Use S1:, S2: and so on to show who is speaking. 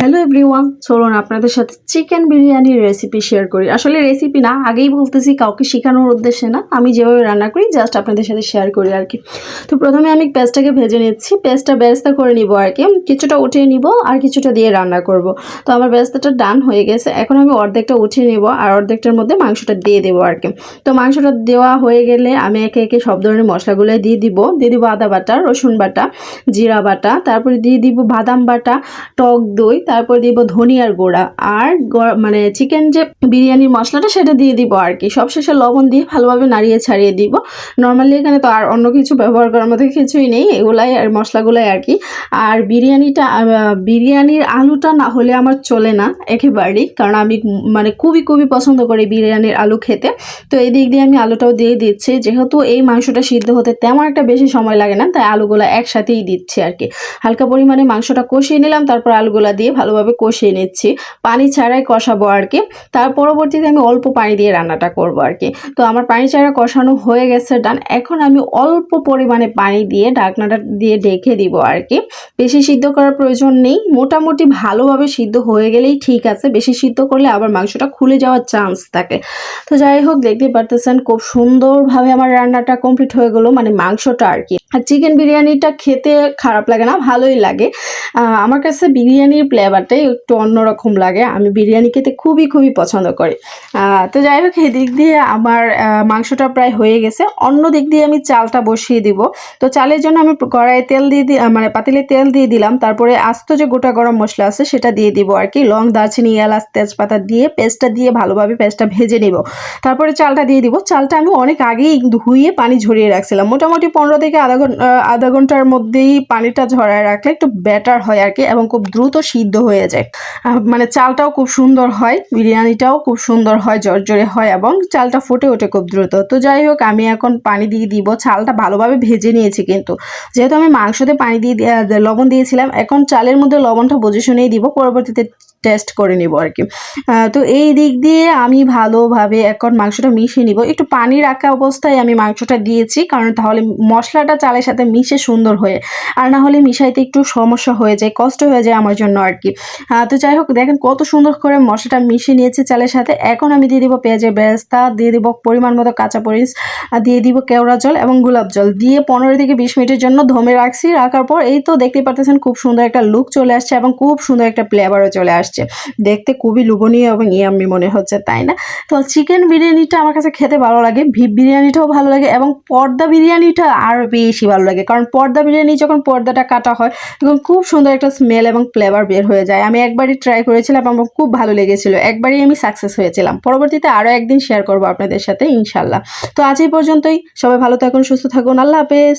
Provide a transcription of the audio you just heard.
S1: Hello everyone চলুন আপনাদের সাথে চিকেন বিরিয়ানির রেসিপি শেয়ার করি। আসলে রেসিপি না, আগেই বলতেছি কাউকে শেখানোর উদ্দেশ্যে না। আমি যেভাবে রান্না করি জাস্ট আপনাদের সাথে শেয়ার করি আর কি। তো প্রথমে আমি পেঁয়াজটাকে ভেজে নিচ্ছি। পেঁয়াজটা বেরেস্তা করে নিব আর কি। কিছুটা উঠিয়ে নিব আর কিছুটা দিয়ে রান্না করব। তো আমার বেরেস্তাটা ডান হয়ে গেছে। এখন আমি অর্ধেকটা উঠিয়ে নিব আর অর্ধেকটার মধ্যে মাংসটা দিয়ে দেবো আর কি। তো মাংসটা দেওয়া হয়ে গেলে আমি একে একে সব ধরনের মশলাগুলো দিয়ে দিব। দিয়ে দিব আদা বাটা, রসুন বাটা, জিরা বাটা, তারপরে দিয়ে দিব বাদাম বাটা, টক দই তারপর দিব ধনিয়ার গুঁড়া। আর মানে চিকেন যে বিরিয়ানির মশলাটা সেটা দিয়ে দিব আর কি। সবশেষে লবণ দিয়ে ভালোভাবে নাড়িয়ে ছাড়িয়ে দিব। নর্মালি এখানে তো আর অন্য কিছু ব্যবহার করার মতো কিছুই নেই। এগুলাই আর মশলাগুলাই আর কি। আর বিরিয়ানিটা বিরিয়ানির আলুটা না হলে আমার চলে না একেবারেই। কারণ আমি মানে খুবই খুবই পছন্দ করি বিরিয়ানির আলু খেতে। তো এই দিক দিয়ে আমি আলুটাও দিয়ে দিচ্ছি। যেহেতু এই মাংসটা সিদ্ধ হতে তেমন একটা বেশি সময় লাগে না, তাই আলুগুলো একসাথেই দিচ্ছি আর কি। হালকা পরিমাণে মাংসটা কষিয়ে নিলাম, তারপর আলুগুলা দিয়ে ভালোভাবে কষিয়ে নিচ্ছি। পানি ছাড়াই কষাবো আর কি তার পরবর্তীতে আমি অল্প পানি দিয়ে রান্নাটা করব আর কি তো আমার পানি ছাড়া কষানো হয়ে গেছে, ডান। এখন আমি অল্প পরিমাণে পানি দিয়ে ঢাকনাটা দিয়ে ঢেকে দিব আর কি বেশি সিদ্ধ করার প্রয়োজন নেই। মোটামুটি ভালোভাবে সিদ্ধ হয়ে গেলেই ঠিক আছে। বেশি সিদ্ধ করলে আবার মাংসটা খুলে যাওয়ার চান্স থাকে। তো যাই হোক দেখতে পারতেছেন খুব সুন্দরভাবে আমার রান্নাটা কমপ্লিট হয়ে গেলো মানে মাংসটা আর কি আর চিকেন বিরিয়ানিটা খেতে খারাপ লাগে না, ভালোই লাগে। আমার কাছে বিরিয়ানির ফ্লেভারটাই একটু অন্যরকম লাগে। আমি বিরিয়ানি খেতে খুবই খুবই পছন্দ করি। তো যাই হোক এদিক দিয়ে আমার মাংসটা প্রায় হয়ে গেছে। অন্য দিক দিয়ে আমি চালটা বসিয়ে দিব। তো চালের জন্য আমি কড়াইয়ে তেল দিয়ে দি মানে পাতিলে তেল দিয়ে দিলাম। তারপরে আস্ত যে গোটা গরম মশলা আছে, সেটা দিয়ে দিব আর কি। লং দারচিনি, এলাচ, তেজপাতা দিয়ে, পেস্টটা দিয়ে ভালোভাবে পেস্টটা ভেজে নিব। তারপরে চালটা দিয়ে দিব। চালটা আমি অনেক আগেই ধুয়ে পানি ঝরিয়ে রাখছিলাম। মোটামুটি পনেরো থেকে আধা ঘণ্টা আধা ঘণ্টার মধ্যেই পানিটা ঝরায় রাখলে একটু বেটার হয় আর কি এবং খুব দ্রুত সিদ্ধ হয়ে যায়। মানে চালটাও খুব সুন্দর হয়, বিরিয়ানিটাও খুব সুন্দর হয়, জর্জরে হয় এবং চালটা ফুটে ওঠে খুব দ্রুত। তো যাই হোক, আমি এখন পানি দিয়ে দিব। চালটা ভালোভাবে ভেজে নিয়েছি কিন্তু। যেহেতু আমি মাংসতে পানি দিয়ে লবণ দিয়েছিলাম, এখন চালের মধ্যে লবণটা বুঝে শুনেই দিব, পরবর্তীতে টেস্ট করে নিব আর কি। তো এই দিক দিয়ে আমি ভালোভাবে এখন মাংসটা মিশিয়ে নিব। একটু পানি রাখা অবস্থায় আমি মাংসটা দিয়েছি, কারণ তাহলে মশলাটা চালের সাথে মিশে সুন্দর হয়ে, আর না হলে মিশাইতে একটু সমস্যা হয়ে যায়, কষ্ট হয়ে যায় আমার জন্য আর কি তো যাই হোক, দেখেন কত সুন্দর করে মশলাটা মিশিয়ে নিয়েছি চালের সাথে। এখন আমি দিয়ে দিব পেঁয়াজের বেরেস্তা, দিয়ে দিব পরিমাণ মতো কাঁচা মরিচ দিয়ে দিব কেওড়া জল এবং গোলাপ জল। দিয়ে পনেরো থেকে বিশ মিনিটের জন্য ধমে রাখছি। রাখার পর এই তো দেখতে পারতেছেন খুব সুন্দর একটা লুক চলে আসছে এবং খুব সুন্দর একটা ফ্লেভারও চলে আসছে। দেখতে খুবই লোভনীয় এবং ইয়াম্মি মনে হচ্ছে, তাই না? তো চিকেন বিরিয়ানিটা আমার কাছে খেতে ভালো লাগে ভিপ বিরিয়ানিটাও ভালো লাগে এবং পর্দা বিরিয়ানিটা আরও বেশি ভালো লাগে। কারণ পর্দা বিরিয়ানি যখন পর্দাটা কাটা হয়, তখন খুব সুন্দর একটা স্মেল এবং ফ্লেভার বের হয়ে যায়। আমি একবারই ট্রাই করেছিলাম, আমার খুব ভালো লেগেছিল। একবারই আমি সাকসেস হয়েছিলাম। পরবর্তীতে আরও একদিন শেয়ার করব আপনাদের সাথে, ইনশাল্লাহ। তো আজ এই পর্যন্তই। সবাই ভালো থাকুন, সুস্থ থাকুন। আল্লাহ হাফেজ।